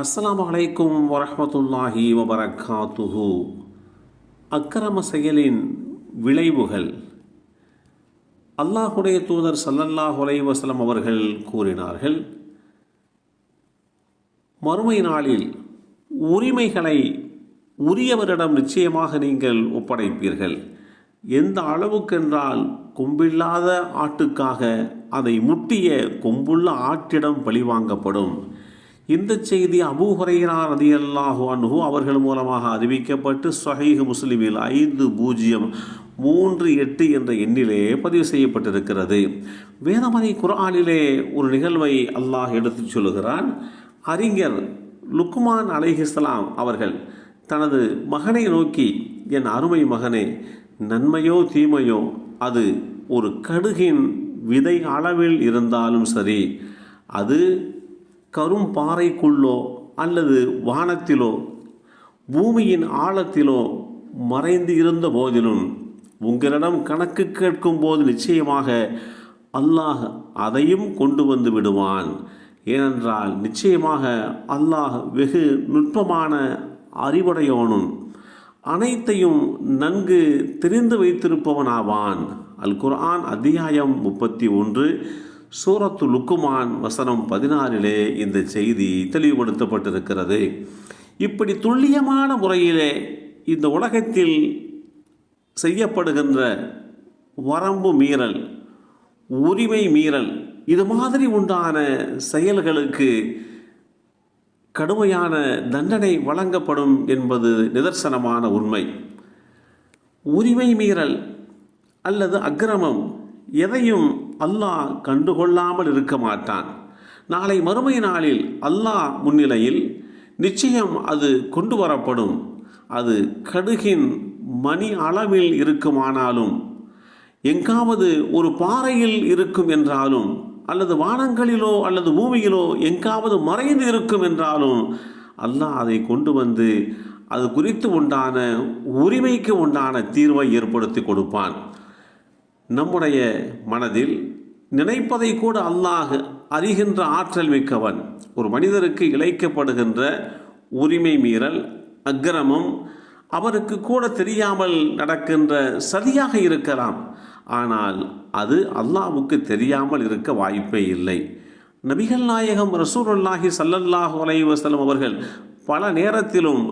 அஸ்லாம் அலைக்கும் வரமத்துல்லாஹி வபரகாத்துஹு அக்கிரம செயலின் விளைவுகள். அல்லாஹுடைய தூதர் சல்லல்லாஹ் அலைஹி அவர்கள் கூறினார்கள் மறுமை நாளில் உரிமைகளை உரியவரிடம் நிச்சயமாக நீங்கள் ஒப்படைப்பீர்கள். எந்த அளவுக்கென்றால் கொம்பில்லாத ஆட்டுக்காக அதை முட்டிய கொம்புள்ள ஆட்டிடம் பழிவாங்கப்படும். இந்த செய்தி அபூ ஹுரைரா ரதியல்லாஹு அன்ஹு அவர்கள் மூலமாக அறிவிக்கப்பட்டு ஸ்வஹீஹ் முஸ்லிமில் ஐந்து பூஜ்ஜியம் மூன்று எட்டு என்ற எண்ணிலே பதிவு செய்யப்பட்டிருக்கிறது. வேதமதி குரானிலே ஒரு நிகழ்வை அல்லாஹ் எடுத்துச் சொல்லுகிறான். அறிஞர் லுக்மான் அலைஹிஸ்லாம் அவர்கள் தனது மகனை நோக்கி என் அருமை மகனே நன்மையோ தீமையோ அது ஒரு கடுகின் விதை அளவில் இருந்தாலும் சரி அது கரும் பாறைக்குள்ளோ அல்லது வானத்திலோ பூமியின் ஆழத்திலோ மறைந்து இருந்த போதிலும் உங்களிடம் கணக்கு கேட்கும் போது நிச்சயமாக அல்லாஹ் அதையும் கொண்டு வந்து விடுவான். ஏனென்றால் நிச்சயமாக அல்லாஹ் வெகு நுட்பமான அறிவுடையவனும் அனைத்தையும் நன்கு தெரிந்து வைத்திருப்பவனாவான். அல் குர்ஆன் அத்தியாயம் முப்பத்தி ஒன்று சூரத்து லுக்குமான் வசனம் பதினாறிலே இந்த செய்தி தெளிவுபடுத்தப்பட்டிருக்கிறது. இப்படி துல்லியமான முறையிலே இந்த உலகத்தில் செய்யப்படுகின்ற வரம்பு மீறல் உரிமை மீறல் இது மாதிரி உண்டான செயல்களுக்கு கடுமையான தண்டனை வழங்கப்படும் என்பது நிதர்சனமான உண்மை. உரிமை மீறல் அல்லது அக்கிரமம் எதையும் அல்லாஹ் கண்டுகொள்ளாமல் இருக்க மாட்டான். நாளை மறுமை நாளில் அல்லாஹ் முன்னிலையில் நிச்சயம் அது கொண்டு வரப்படும். அது கடுகின் மணி அளவில் இருக்குமானாலும் எங்காவது ஒரு பாறையில் இருக்கும் என்றாலும் அல்லது வானங்களிலோ அல்லது பூமியிலோ எங்காவது மறைந்து இருக்கும் என்றாலும் அல்லாஹ் அதை கொண்டு வந்து அது குறித்து உண்டான உரிமைக்கு உண்டான தீர்வை ஏற்படுத்தி கொடுப்பான். நம்முடைய மனதில் நினைப்பதை கூட அல்லாஹ் அறிகின்ற ஆற்றல் மிக்கவன். ஒரு மனிதருக்கு இழைக்கப்படுகின்ற உரிமை மீறல் அக்கிரமம் அவருக்கு கூட தெரியாமல் நடக்கின்ற சதியாக இருக்கலாம். ஆனால் அது அல்லாவுக்கு தெரியாமல் இருக்க வாய்ப்பே இல்லை. நபிகள் நாயகம் ரசூலுல்லாஹி சல்லல்லாஹு அலைவசலம் அவர்கள் பல நேரத்திலும்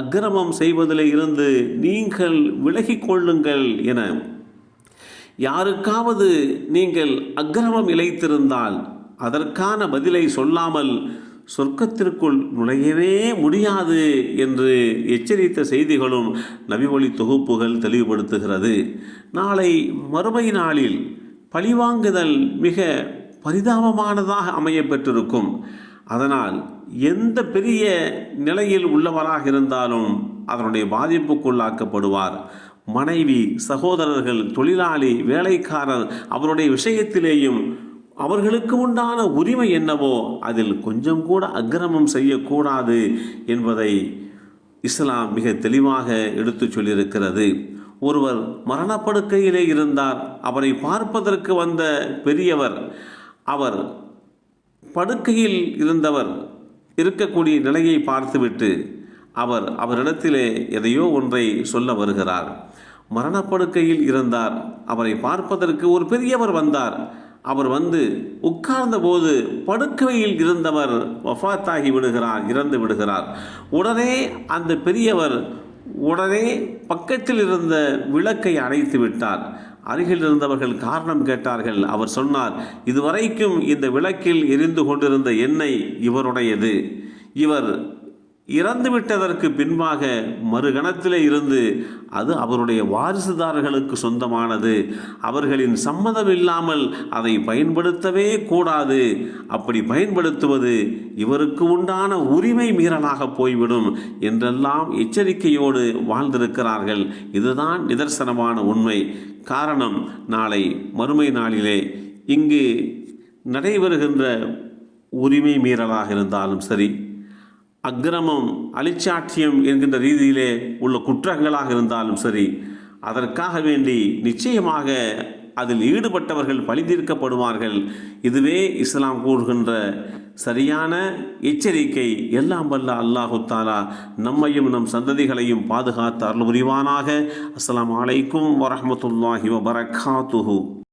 அக்கிரமம் செய்வதில் இருந்து நீங்கள் விலகிக் கொள்ளுங்கள் என யாருக்காவது நீங்கள் அக்கிரமம் இழைத்திருந்தால் அதற்கான பதிலை சொல்லாமல் சொர்க்கத்திற்குள் நுழையவே முடியாது என்று எச்சரித்த செய்திகளும் நபிமொழி தொகுப்புகள் தெளிவுபடுத்துகிறது. நாளை மறுமை நாளில் பழிவாங்குதல் மிக பரிதாபமானதாக அமைய பெற்றிருக்கும் அதனால் எந்த பெரிய நிலையில் உள்ளவராக இருந்தாலும் அதனுடைய பாதிப்புக்குள்ளாக்கப்படுவார். மனைவி சகோதரர்கள் தொழிலாளி வேலைக்காரர் அவருடைய விஷயத்திலேயும் அவர்களுக்கு உண்டான உரிமை என்னவோ அதில் கொஞ்சம் கூட அக்கிரமம் செய்யக்கூடாது என்பதை இஸ்லாம் மிக தெளிவாக எடுத்துச் சொல்லியிருக்கிறது. ஒருவர் மரணப்படுக்கையிலே இருந்தார். அவரை பார்ப்பதற்கு வந்த பெரியவர் அவர் படுக்கையில் இருந்தவர் இருக்கக்கூடிய நிலையை பார்த்துவிட்டு அவர் அவரிடத்திலே எதையோ ஒன்றை சொல்ல வருகிறார். மரணப்படுக்கையில் இருந்தார். அவரை பார்ப்பதற்கு ஒரு பெரியவர் வந்தார். அவர் வந்து உட்கார்ந்த போது படுக்கையில் இருந்தவர் வஃத்தாகி விடுகிறார் இறந்து விடுகிறார். உடனே அந்த பெரியவர் உடனே பக்கத்தில் இருந்த விளக்கை அணைத்து விட்டார். அருகில் இருந்தவர்கள் காரணம் கேட்டார்கள். அவர் சொன்னார் இதுவரைக்கும் இந்த விளக்கில் எரிந்து கொண்டிருந்த எண்ணெய் இவருடையது. இவர் இறந்துவிட்டதற்கு பின்பாக மறுகணத்திலே இருந்து அது அவருடைய வாரிசுதாரர்களுக்கு சொந்தமானது. அவர்களின் சம்மதம் இல்லாமல் அதை பயன்படுத்தவே கூடாது. அப்படி பயன்படுத்துவது இவருக்கு உண்டான உரிமை மீறலாக போய்விடும் என்றெல்லாம் எச்சரிக்கையோடு வாழ்ந்திருக்கிறார்கள். இதுதான் நிதர்சனமான உண்மை. காரணம் நாளை மறுமை நாளிலே இங்கு நடைபெறுகின்ற உரிமை மீறலாக இருந்தாலும் சரி அக்கிரமம் அலிச்சாட்சியம் என்கின்ற ரீதியிலே உள்ள குற்றங்களாக இருந்தாலும் சரி அதற்காக வேண்டி நிச்சயமாக அதில் ஈடுபட்டவர்கள் பழி தீர்க்கப்படுவார்கள் இதுவே இஸ்லாம் கூறுகின்ற சரியான எச்சரிக்கை. எல்லாம் வல்ல அல்லாஹு தாலா நம்மையும் நம் சந்ததிகளையும் பாதுகாத்து அருள் புரிவானாக. அஸ்லாம் வலைக்கும் வரமத்துல்லாஹி வபரகாத்துஹு.